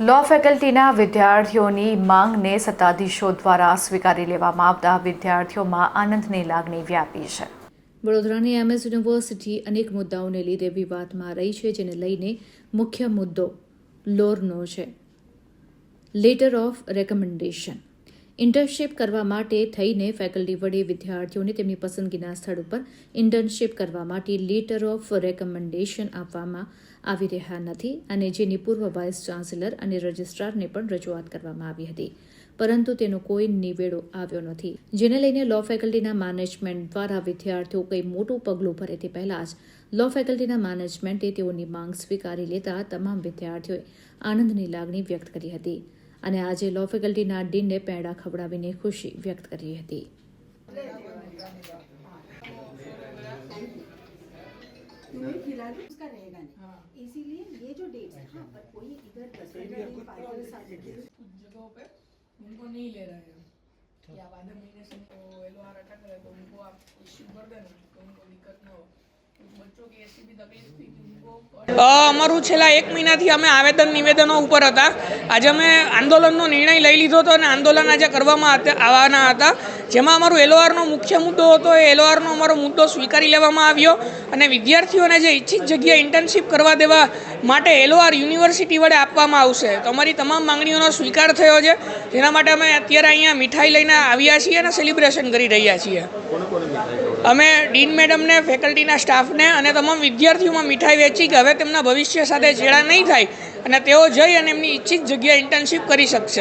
લો ફેકલ્ટીના વિદ્યાર્થીઓની માંગને સત્તાધીશો દ્વારા સ્વીકારી લેવામાં આવતા વિદ્યાર્થીઓમાં આનંદની લાગણી વ્યાપી છે. વડોદરાની એમએસ યુનિવર્સિટી અનેક મુદ્દાઓને લીધે વિવાદમાં રહી છે, જેને લઈને મુખ્ય મુદ્દો લોરનો છે. લેટર ઓફ રેકમેન્ડેશન ઇન્ટર્નશીપ કરવા માટે થઈને ફેકલ્ટી વડે વિદ્યાર્થીઓને તેમની પસંદગીના સ્થળ ઉપર ઇન્ટર્નશીપ કરવા માટે લેટર ઓફ રેકમેન્ડેશન આપવામાં આવી રહ્યા નથી અને જેની પૂર્વ વાઇસ ચાન્સેલર અને રજિસ્ટ્રારને પણ રજૂઆત કરવામાં આવી હતી. પરંતુ તેનો કોઈ નિવેડો આવ્યો નથી. જેને લઈને લો ફેકલ્ટીના મેનેજમેન્ટ દ્વારા વિદ્યાર્થીઓ કંઈ મોટું પગલું ભરે તે પહેલાં જ લો ફેકલ્ટીના મેનેજમેન્ટે તેઓની માંગ સ્વીકારી લેતા તમામ વિદ્યાર્થીઓએ આનંદની લાગણી વ્યક્ત કરી હતી. અને આજે લો ફેકલ્ટીના ડીનને પેડા ખવડાવીને ખુશી વ્યક્ત કરી હતી तुम्हें फिलहाल उसका रहेगा नहीं इसीलिए ये जो डेट्स है हाँ पर कोई इधर दस फाइनल साथ कुछ जगहों पे उनको नहीं ले रहे हैं कि आप आधे महीने से तो एल आर अटक रहे तो उनको आप इश्यू कर देना तो उनको दिक्कत ना हो અમારું છેલ્લા એક મહિનાથી અમે આવેદન નિવેદનો ઉપર હતા. આજે અમે આંદોલનનો નિર્ણય લઈ લીધો હતો અને આંદોલન આજે કરવામાં આવવાના હતા. જેમાં અમારું એલઓઆરનો મુખ્ય મુદ્દો હતો, એ એલઓઆરનો અમારો મુદ્દો સ્વીકારી લેવામાં આવ્યો અને વિદ્યાર્થીઓને જે ઈચ્છિત જગ્યાએ ઇન્ટર્નશીપ કરવા દેવા માટે એલઓઆર યુનિવર્સિટી વડે આપવામાં આવશે. તો અમારી તમામ માંગણીઓનો સ્વીકાર થયો છે. જેના માટે અમે અત્યારે અહીંયા મીઠાઈ લઈને આવ્યા છીએ અને સેલિબ્રેશન કરી રહ્યા છીએ. અમે ડીન મેડમને ફેકલ્ટીના સ્ટાફને અને તમામ વિદ્યાર્થીઓમાં મીઠાઈ વેચી કે હવે તેમના ભવિષ્ય સાથે ચેડા નહીં થાય અને તેઓ જઈ અને એમની ઈચ્છિત જગ્યાએ ઇન્ટર્નશીપ કરી શકશે.